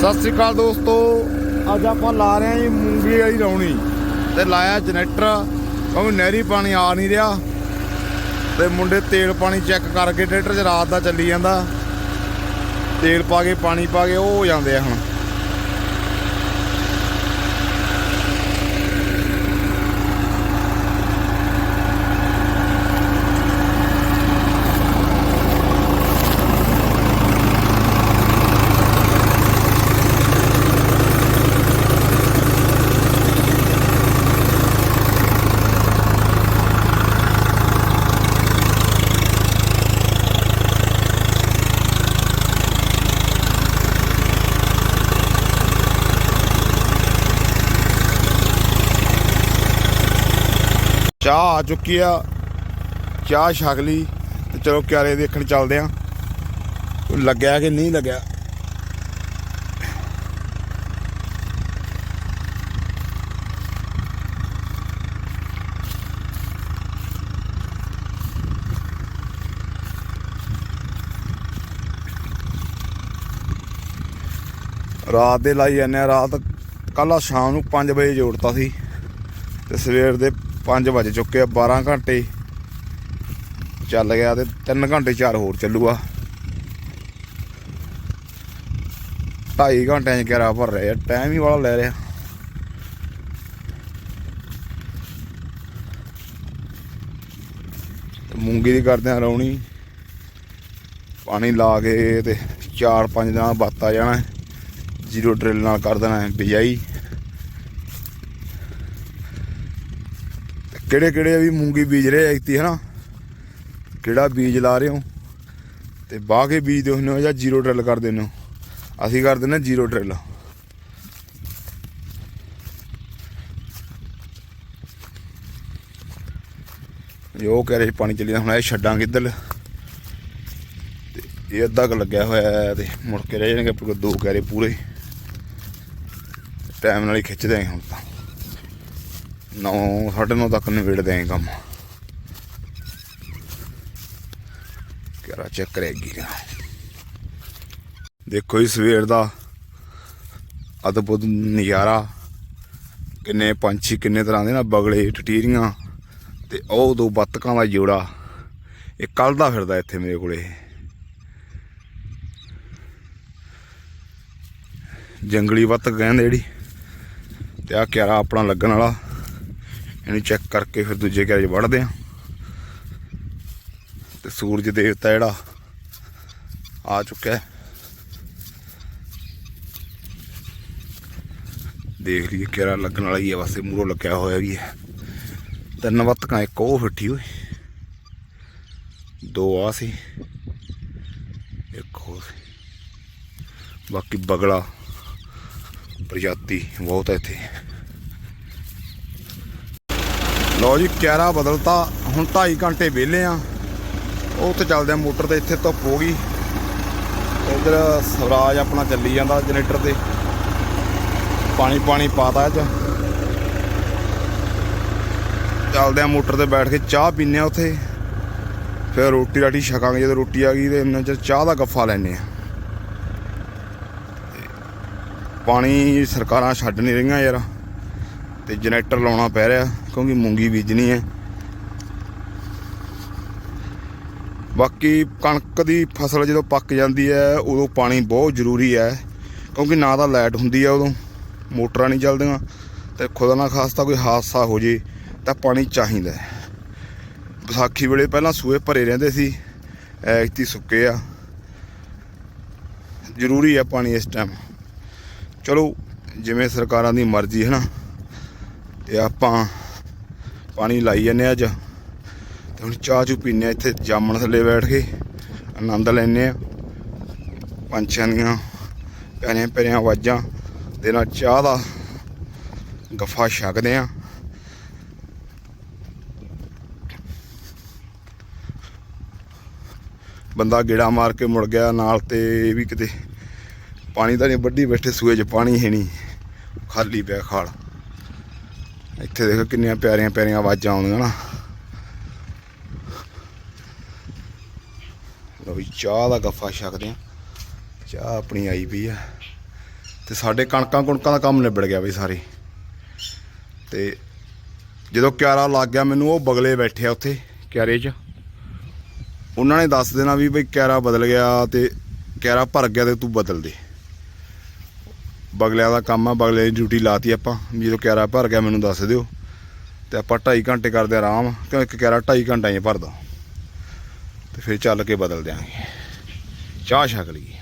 ਸਤਿ ਸ਼੍ਰੀ ਅਕਾਲ ਦੋਸਤੋ। ਅੱਜ ਆਪਾਂ ਲਾ ਰਹੇ ਹਾਂ ਜੀ ਮੂੰਗੀ ਵਾਲੀ ਰੌਣੀ ਤੇ ਲਾਇਆ ਜਨਰੇਟਰ। ਕਿਉਂਕਿ ਨਹਿਰੀ ਪਾਣੀ ਆ ਨਹੀਂ ਰਿਹਾ ਤੇ ਮੁੰਡੇ ਤੇਲ ਪਾਣੀ ਚੈੱਕ ਕਰਕੇ ਟਰੈਕਟਰ 'ਚ ਰਾਤ ਦਾ ਚੱਲੀ ਜਾਂਦਾ। ਤੇਲ ਪਾ ਕੇ, ਪਾਣੀ ਪਾ ਕੇ, ਉਹ ਹੋ ਜਾਂਦੇ ਆ ਹੁਣ। ਚਾਹ ਆ ਚੁੱਕੀ ਆ। ਚਾਹ ਛਕ ਲਈ ਤੇ ਚਲੋ ਕਿਆਰੇ ਦੇਖਣ ਚੱਲਦੇ ਆ। ਲੱਗਿਆ ਕਿ ਨਹੀਂ ਲੱਗਿਆ? ਰਾਤ ਦੇ ਲਾਈ ਜਾਂਦੇ ਆ। ਰਾਤ ਕੱਲ ਸ਼ਾਮ ਨੂੰ 5 ਵਜੇ ਜੋੜਤਾ ਸੀ। ਤੇ ਸਵੇਰ ਦੇ 5 ਵਜ ਚੁੱਕੇ ਆ 12 ਘੰਟੇ। ਚੱਲ ਗਿਆ ਤੇ 3 ਘੰਟੇ ਚਾਰ ਹੋਰ ਚੱਲੂਗਾ। 2.5 ਘੰਟਿਆਂ ਚ ਕਿਹੜਾ ਭਰ ਰਿਹਾ ਟਾਈਮ ਹੀ ਵਾਲਾ ਲੈ ਰਿਹਾ। ਮੂੰਗੀ ਦੀ ਕਰਦੇ ਆ ਰੌਣੀ। ਪਾਣੀ ਲਾ ਕੇ ਤੇ 4-5 ਦਿਨਾਂ ਬਾਅਦ ਆ ਜਾਣਾ, ਜ਼ੀਰੋ ਡਰਿਲ ਨਾਲ ਕਰ ਦੇਣਾ ਹੈ ਬਿਜਾਈ। ਕਿਹੜੇ ਕਿਹੜੇ ਵੀ ਮੂੰਗੀ ਬੀਜ ਰਹੇ ਐਕਤੀ ਹਨਾ? ਕਿਹੜਾ ਬੀਜ ਲਾ ਰਹੇ ਹੋ? ਤੇ ਬਾਹ ਕੇ ਬੀਜ ਦੇ ਹੁੰਦੇ ਹੋ ਜਾਂ ਜ਼ੀਰੋ ਡਰਿਲ ਕਰ ਦਿੰਦੇ ਹੋ ਅਸੀਂ ਕਰ ਦਿੰਦੇ ਜ਼ੀਰੋ ਡਰਿਲ। ਜੋ ਕਹਿ ਰਹੇ ਪਾਣੀ ਚੱਲੀ ਜਾਂਦਾ, ਹੁਣ ਇਹ ਛੱਡਾਂ ਇੱਧਰ। ਤੇ ਇਹ ਅੱਧਾ ਕੁ ਲੱਗਿਆ ਹੋਇਆ ਹੈ ਤੇ ਮੁੜ ਕੇ ਰਹਿ ਜਾਣਗੇ ਆਪਣੇ ਕੋਲ ਦੋ ਕਹਿਰੇ ਪੂਰੇ। ਟਾਈਮ ਨਾਲ ਹੀ ਖਿੱਚਦੇ ਆਂ ਹੁਣ ਤਾਂ। ਨੌ, ਸਾਢੇ ਨੌ ਤੱਕ ਨਿਬੇੜਦੇ ਆਂ ਕੰਮ। ਕਿਹੜਾ ਚੈੱਕ ਕਰੇਗੀ ਦੇਖੋ ਜੀ, ਸਵੇਰ ਦਾ ਅਦਭੁਤ ਨਜ਼ਾਰਾ। ਕਿੰਨੇ ਪੰਛੀ, ਕਿੰਨੇ ਤਰ੍ਹਾਂ ਦੇ ਨਾ ਬਗਲੇ ਟਟੀਰੀਆਂ ਤੇ ਉਹ ਦੋ ਬੱਤਕਾਂ ਦਾ ਜੋੜਾ। ਇਹ ਕੱਲ ਦਾ ਫਿਰਦਾ ਇੱਥੇ ਮੇਰੇ ਕੋਲੇ। ਜੰਗਲੀ ਬੱਤਕ ਕਹਿੰਦੇ ਜਿਹੜੀ। ਤੇ ਆ ਕਿਆਰਾ ਆਪਣਾ ਲੱਗਣ ਵਾਲਾ। ਇਹਨੂੰ ਚੈੱਕ ਕਰਕੇ ਫਿਰ ਦੂਜੇ ਕਿਆਰੇ 'ਚ ਵੜਦੇ ਆ ਤੇ ਸੂਰਜ ਦੇਵਤਾ ਜਿਹੜਾ ਆ ਚੁੱਕਾ ਹੈ। ਦੇਖ ਲਈਏ ਕਿਹੜਾ ਲੱਗਣ ਵਾਲਾ ਹੀ ਹੈ ਵਸੇ ਮੂਰੋ ਲੱਗਿਆ ਹੋਇਆ ਵੀ ਹੈ। ਤਿੰਨ ਵੱਤਕਾਂ ਇੱਕ ਉਹ ਫਿੱਟੀ ਹੋਈ ਦੋ ਆ ਸੀ, ਇੱਕ ਹੋਰ ਸੀ। ਬਾਕੀ ਬਗਲਾ ਪ੍ਰਜਾਤੀ ਬਹੁਤ ਹੈ ਇੱਥੇ। ਲਓ ਜੀ, ਕਿਆਰਾ ਬਦਲਤਾ। ਹੁਣ 2.5 ਘੰਟੇ ਵਿਹਲੇ ਆ। ਉਹ ਤੇ ਚੱਲਦੇ ਆ, ਮੋਟਰ ਤੇ ਇੱਥੇ ਧੁੱਪ ਹੋ ਗਈ। ਇਧਰ ਸਵਰਾਜ ਆਪਣਾ ਚੱਲੀ ਜਾਂਦਾ ਜਨਰੇਟਰ ਤੇ। ਪਾਣੀ ਪਾਣੀ ਪਾਤਾ ਇਹ ਚ ਚੱਲਦੇ ਆ ਮੋਟਰ ਤੇ ਬੈਠ ਕੇ ਚਾਹ ਪੀਨੇ ਆ ਉੱਥੇ। ਫਿਰ ਰੋਟੀ ਰਾਟੀ ਛਕਾਂਗੇ, ਜਦੋਂ ਰੋਟੀ ਆ ਗਈ ਤੇ ਇੰਨਾ ਚਿਰ ਚਾਹ ਦਾ ਗੱਫਾ ਲੈਨੇ ਆ। ਪਾਣੀ ਸਰਕਾਰਾਂ ਛੱਡ ਨਹੀਂ ਰਹੀਆਂ ਯਾਰ। ਤੇ ਜਨਰੇਟਰ ਲਾਉਣਾ ਪੈ ਰਿਹਾ, ਕਿਉਂਕਿ ਮੂੰਗੀ ਬੀਜਣੀ ਹੈ। ਬਾਕੀ ਕਣਕ ਦੀ ਫਸਲ ਜਦੋਂ ਪੱਕ ਜਾਂਦੀ ਹੈ, ਉਦੋਂ ਪਾਣੀ ਬਹੁਤ ਜ਼ਰੂਰੀ ਹੈ, ਕਿਉਂਕਿ ਨਾ ਤਾਂ ਲਾਈਟ ਹੁੰਦੀ ਹੈ ਉਦੋਂ, ਮੋਟਰਾਂ ਨਹੀਂ ਚੱਲਦੀਆਂ, ਤੇ ਖੁਦਾ ਨਾ ਖਾਸਤਾ ਕੋਈ ਹਾਦਸਾ ਹੋ ਜੇ, ਤਾਂ ਪਾਣੀ ਚਾਹੀਦਾ ਹੈ। ਵਿਸਾਖੀ ਵੇਲੇ ਪਹਿਲਾਂ ਸੂਏ ਭਰੇ ਰਹਿੰਦੇ ਸੀ ਐਕਤੀ ਸੁੱਕੇ ਆ। ਜ਼ਰੂਰੀ ਆ ਪਾਣੀ ਇਸ ਟਾਈਮ ਚਲੋ, ਜਿਵੇਂ ਸਰਕਾਰਾਂ ਦੀ ਮਰਜ਼ੀ ਹੈ ਨਾ। ਤੇ ਆਪਾਂ ਪਾਣੀ ਲਾਈ ਜਾਂਦੇ ਅੱਜ। ਤੇ ਹੁਣ ਚਾਹ ਚੂ ਪੀਨੇ ਆ ਇੱਥੇ, ਜਾਮਣ ਥੱਲੇ ਬੈਠ ਕੇ ਆਨੰਦ ਲੈਨੇ ਆ ਪੰਛੀਆਂ ਦੀਆਂ ਪਿਆਰੀਆਂ ਪਿਆਰੀਆਂ ਆਵਾਜ਼ਾਂ ਦੇ ਨਾਲ ਚਾਹ ਦਾ ਗੱਫਾ ਛਕਦੇ ਆ ਬੰਦਾ ਗੇੜਾ ਮਾਰ ਕੇ ਮੁੜ ਗਿਆ ਨਾਲ ਤੇ ਇਹ ਵੀ ਕਿਤੇ ਪਾਣੀ ਤਾਂ ਨਹੀਂ ਵੱਡੀ ਬੈਠੇ ਸੂਏ 'ਚ ਪਾਣੀ ਹੈ ਨਹੀਂ। ਖਾਲੀ ਪਿਆ ਖਾਲ। ਇੱਥੇ ਦੇਖੋ ਕਿੰਨੀਆਂ ਪਿਆਰੀਆਂ ਪਿਆਰੀਆਂ ਆਵਾਜ਼ਾਂ ਆਉਂਦੀਆਂ ਨਾ। ਲਓ ਵੀ ਚਾਹ ਦਾ ਗੱਫਾ ਛਕਦੇ ਆ ਚਾਹ ਆਪਣੀ ਆਈ ਪਈ ਆ। ਤੇ ਸਾਡੇ ਕਣਕਾਂ ਕੁਣਕਾਂ ਦਾ ਕੰਮ ਨਿਬੜ ਗਿਆ ਬਈ ਸਾਰੇ। ਤੇ ਜਦੋਂ ਕਿਆਰਾ ਲੱਗ ਗਿਆ ਮੈਨੂੰ, ਉਹ ਬਗਲੇ ਬੈਠੇ ਆ ਉੱਥੇ ਕਿਆਰੇ 'ਚ। ਉਹਨਾਂ ਨੇ ਦੱਸ ਦੇਣਾ ਵੀ ਬਈ ਕਿਆਰਾ ਬਦਲ ਗਿਆ ਤੇ ਕਿਆਰਾ ਭਰ ਗਿਆ ਤੇ ਤੂੰ ਬਦਲ ਦੇ। ਬਗਲਿਆਂ ਦਾ ਕੰਮ ਆ, ਬਗਲੇ ਦੀ ਡਿਊਟੀ ਲਾਤੀ ਆਪਾਂ। ਜਦੋਂ ਕਿਆਰਾ ਭਰ ਗਿਆ, ਮੈਨੂੰ ਦੱਸ ਦਿਓ। ਤੇ ਆਪਾਂ 2.5 ਘੰਟੇ ਕਰਦੇ ਆਰਾਮ। ਕਿਉਂ ਇੱਕ ਕਿਆਰਾ 2.5 ਘੰਟਿਆਂ 'ਚ ਭਰਦਾ ਤੇ ਫਿਰ ਚੱਲ ਕੇ ਬਦਲ ਦਿਆਂਗੇ। ਚਾਹ ਛਕ ਲਈਏ।